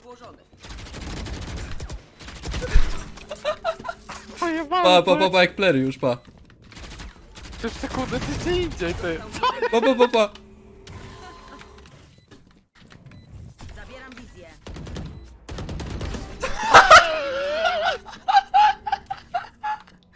podłożony. Pojebałem, Pa, pa, pa, pa, jak plery już, pa. Przez sekundę ty gdzie indziej, ty. Pa, pa, pa, pa.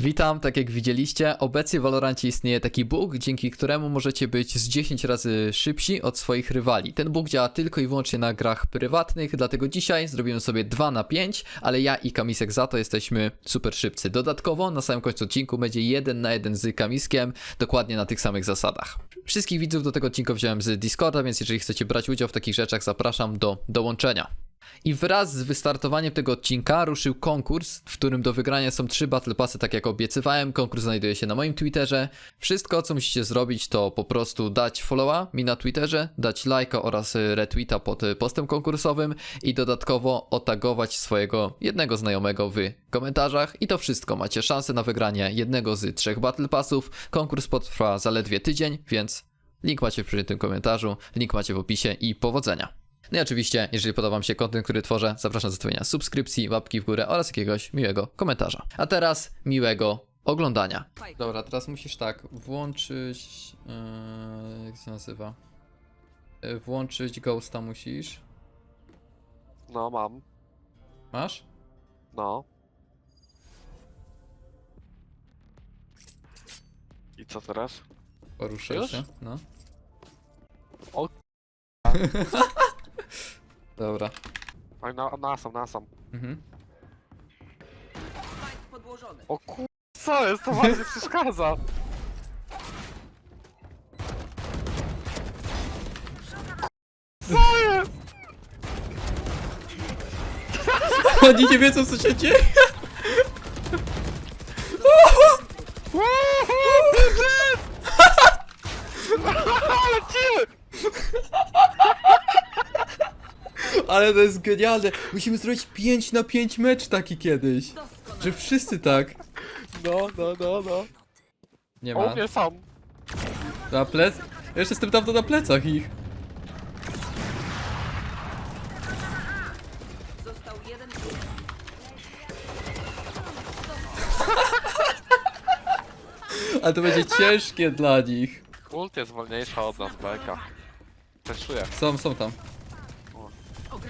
Witam, tak jak widzieliście, obecnie w Valorancie istnieje taki bug, dzięki któremu możecie być z 10 razy szybsi od swoich rywali. Ten bug działa tylko i wyłącznie na grach prywatnych, dlatego dzisiaj zrobimy sobie 2 na 5, ale ja i Kamisek za to jesteśmy super szybcy. Dodatkowo na samym końcu odcinku będzie 1 na 1 z Kamiskiem, dokładnie na tych samych zasadach. Wszystkich widzów do tego odcinka wziąłem z Discorda, więc jeżeli chcecie brać udział w takich rzeczach, zapraszam do dołączenia. I wraz z wystartowaniem tego odcinka ruszył konkurs, w którym do wygrania są trzy Battle Passy, tak jak obiecywałem. Konkurs znajduje się na moim Twitterze. Wszystko, co musicie zrobić, to po prostu dać followa mi na Twitterze, dać lajka oraz retweeta pod postem konkursowym i dodatkowo otagować swojego jednego znajomego w komentarzach. I to wszystko. Macie szansę na wygranie jednego z trzech Battle Passów. Konkurs potrwa zaledwie tydzień, więc link macie przy tym komentarzu, link macie w opisie i powodzenia. No i oczywiście, jeżeli podoba Wam się kontent, który tworzę, zapraszam do zostawienia subskrypcji, łapki w górę oraz jakiegoś miłego komentarza. A teraz miłego oglądania. Dobra, teraz musisz tak włączyć. Yy, jak się nazywa? Yy, włączyć Ghosta musisz. No, mam. Masz? No. I co teraz? Poruszaj Już? się. No. O, Dobra. Oj, na, nasam, nasam. Mhm. Spike podłożony. O kur... Co jest? To bardzo przeszkadza. Co jest? Oni nie wiedzą, co się dzieje. Ale to jest genialne. Musimy zrobić 5 na 5 mecz taki kiedyś. Doskonale. Że wszyscy tak. No, no, no, no. Nie O ma. mnie sam. Na plec... Ja jeszcze jestem dawno na plecach ich. Został jeden wróg. Ale to będzie ciężkie dla nich. Ult jest wolniejsza od nas, beka. Teszuję. Są, są tam.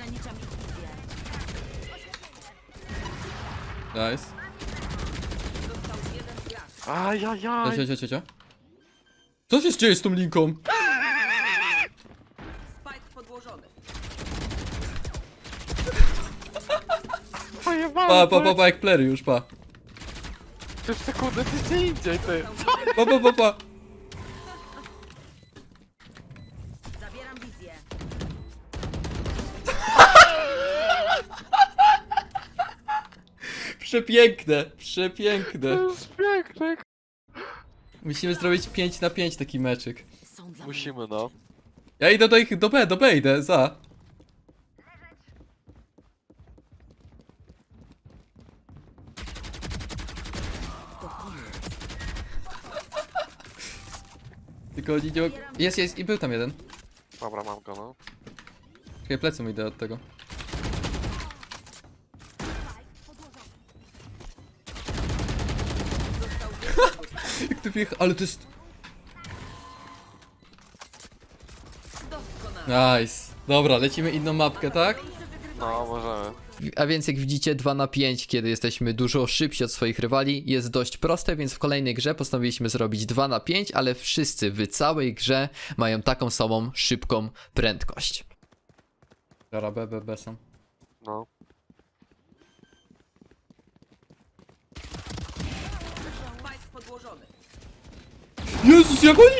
Ograniczam ich wizję. Nice. Został jeden gracz. Ajajaj. Cio, cio, cio, cio. Co się dzieje z tą linką? Spike podłożony. Pa, pa, pa, pa, jak plery już, pa. Przez sekundę ty gdzie indziej, ty. Pa, pa, pa, pa. Przepiękne, przepiękne. To jest piękne. Musimy zrobić 5 na 5 taki meczyk. Są dla mnie. Musimy, no. Ja idę do ich, do B, do B idę, za. To koniec. Tylko oni nie... Jest, jest, i był tam jeden. Dobra, mam go, no. Czekaj, plecą idę od tego. Został jeden wróg. Jak ty wjech... Ale to jest... Doskonale. Nice. Dobra, lecimy inną mapkę, tak? No, możemy. A więc jak widzicie 2 na 5, kiedy jesteśmy dużo szybsi od swoich rywali, jest dość proste, więc w kolejnej grze postanowiliśmy zrobić 2 na 5, ale wszyscy w całej grze mają taką samą szybką prędkość. Dobra, B, B, B są. No. Spike podłożony. Jezus, jak oni...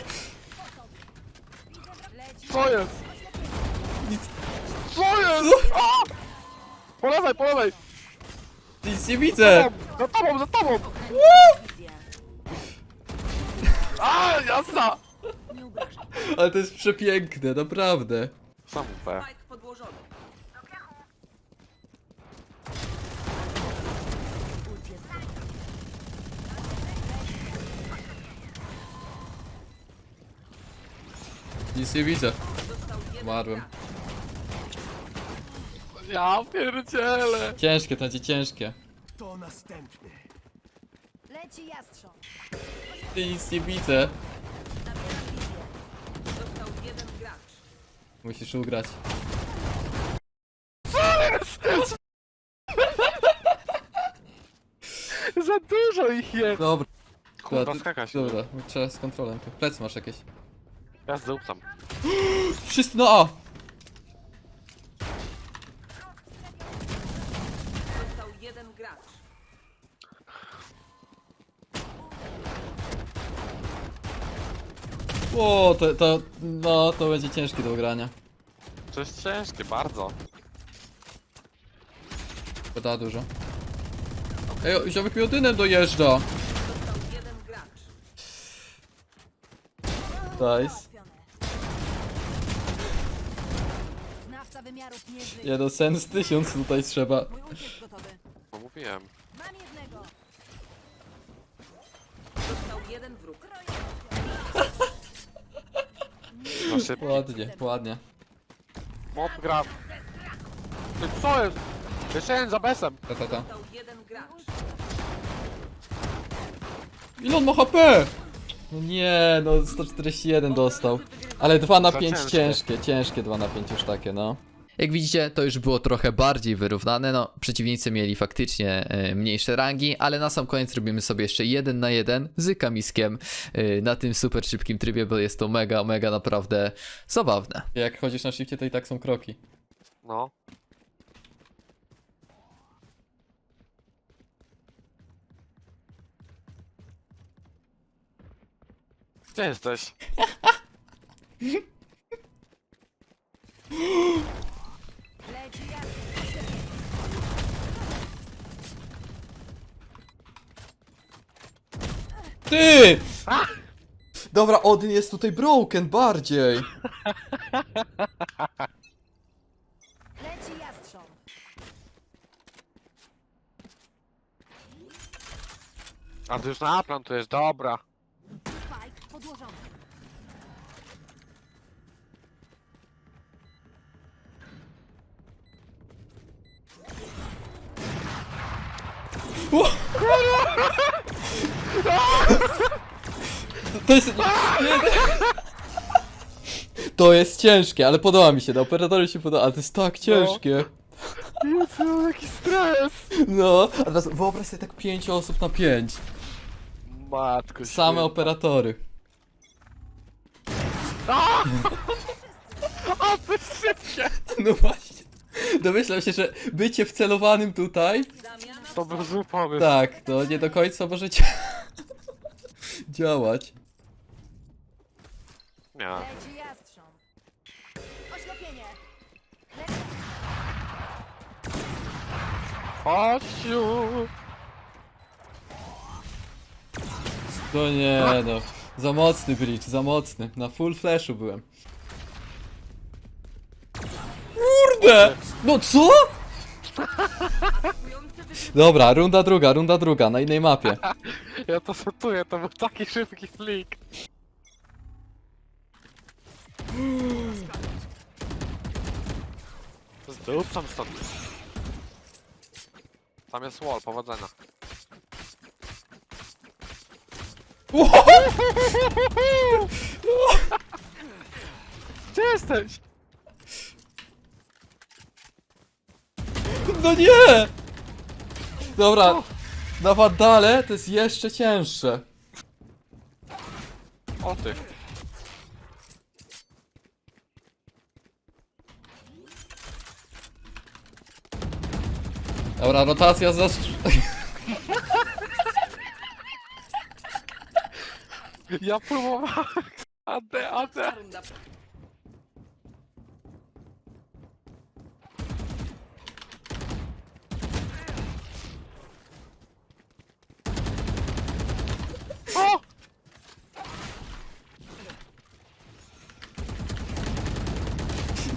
Co jest? Co jest? A! Po lewej, po lewej! Nic nie widzę! Za tobą, za tobą! Wizję. A, jasna! Ale to jest przepiękne, naprawdę. Sam B. Spike podłożony. Nic nie widzę. Umarłem. Ja pierdzielę. Ciężkie, to będzie ciężkie. To następny. Leci jastrząb. Ty nic nie widzę. Zabieram wizję. Został jeden gracz. Musisz ugrać. Za dużo ich jest. Dobra. Kurwa, skakać. Dobra, trzeba z kontrolą. tu. Plec masz jakieś. Ja zdupcam. Wszyscy na A! Został jeden gracz. O, to, to, no, to będzie ciężkie do ugrania. To jest ciężkie, bardzo. Poda dużo. Ej, ziomek mi odynem dojeżdża. Został jeden gracz. Nice. Wymiarów nie żyje. Nie no, sens tysiąc tutaj trzeba. Mój gotowy. No mówiłem. Mam jednego. Został jeden wróg. No szybko. Ładnie, ładnie. Mob gra. Ty co jest? Jeszcze jeden za besem. Ta, ta, ta. Został jeden gracz. Ile on ma HP? No nie, no 141 dostał. Ale 2 na Za 5 ciężkie. ciężkie, ciężkie 2 na 5 już takie, no. Jak widzicie, to już było trochę bardziej wyrównane. No, przeciwnicy mieli faktycznie e, mniejsze rangi, ale na sam koniec robimy sobie jeszcze jeden na jeden z Kamiskiem e, na tym super szybkim trybie, bo jest to mega, mega naprawdę zabawne. Jak chodzisz na shifcie, to i tak są kroki. No. Gdzie jesteś? Ty! Dobra, Odyn jest tutaj broken bardziej. Leci jastrząb. A ty już na plan tu jest, dobra. To jest... To jest ciężkie, ale podoba mi się, do operatory się podoba, ale to jest tak ciężkie. Jezu, jaki stres! No, a teraz wyobraź sobie tak 5 osób na 5. Matko Same święta. operatory. A, to jest szybkie! No właśnie. Domyślam się, że bycie wcelowanym tutaj, Zamiana To był zły pomysł. tak, to nie do końca możecie działać. Nie. Leci jastrząb. Oślepienie. Leci Chodźciu! To nie no. Za mocny bridge, za mocny. Na full flashu byłem. Kurde! No co? Dobra, runda druga, runda druga, na innej mapie. Ja to setuję, to był taki szybki flick. Zdupcam stąd. Tam jest wall, powodzenia. Gdzie jesteś? No nie! Dobra, na Wandale to jest jeszcze cięższe. O ty. Dobra, rotacja za... Ja próbowałem. Ade, ade.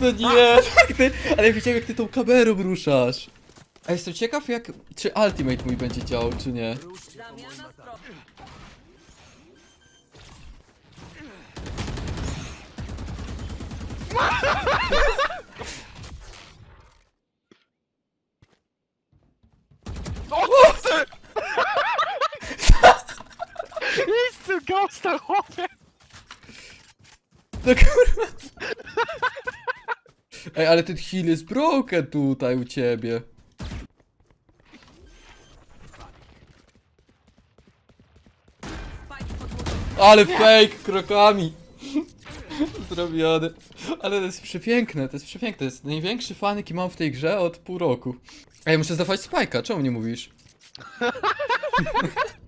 No nie, tak ty, ale ja widziałem jak ty tą kamerą ruszasz. A jestem ciekaw jak, czy ultimate mój będzie działał, czy nie. O co ty? Ghostem, chłopie! No kurwa. Ej, ale ten heal jest broken tutaj u ciebie. Ale fake krokami. Zrobiony. Ale to jest przepiękne, to jest przepiękne. To jest największy fan, jaki mam w tej grze od pół roku. Ej, muszę zdawać spajka, czemu nie mówisz?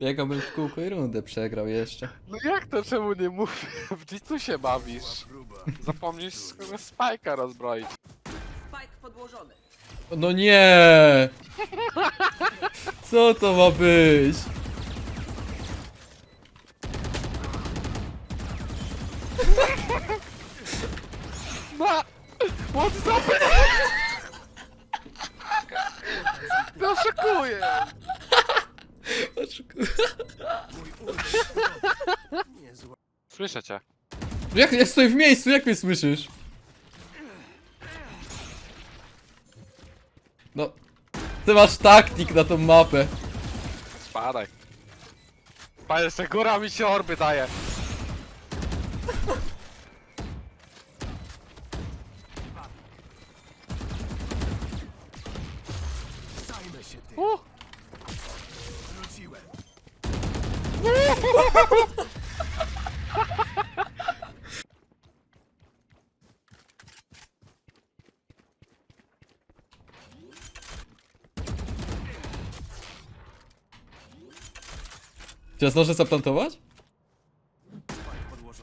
Biegałbym w kółko i rundę przegrał jeszcze. No jak to, czemu nie mówię? W tu się bawisz. Zapomnisz spajka rozbroić. Spike podłożony. No nie! Co to ma być? Ma! What's up? No szykuję! Słyszę cię. Jak ja stoję w miejscu, jak mnie słyszysz? No. Ty masz taktik na tą mapę. Spadaj. Panie, jeszcze góra mi się orby daje. Czy ja zdążę zaplantować?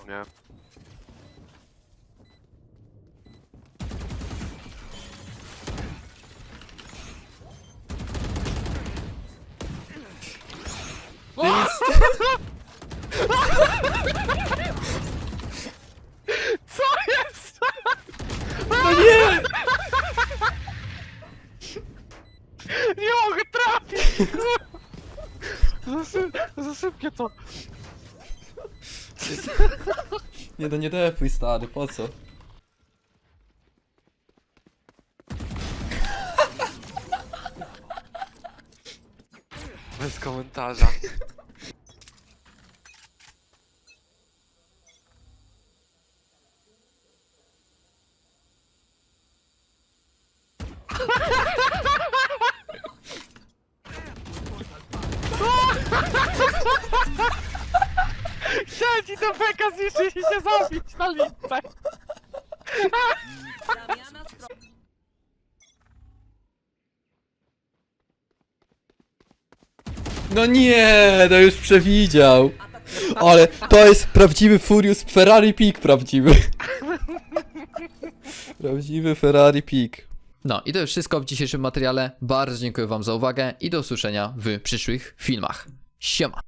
Nie. Co jest? No nie! Nie mogę trafić! Zasy zasypie to. Nie no nie defuj stary, po co? Bez komentarza. No nie, to już przewidział. Ale to jest prawdziwy Furious Ferrari Peak prawdziwy. Prawdziwy Ferrari Peak. No i to już wszystko w dzisiejszym materiale. Bardzo dziękuję wam za uwagę i do usłyszenia w przyszłych filmach. Siema!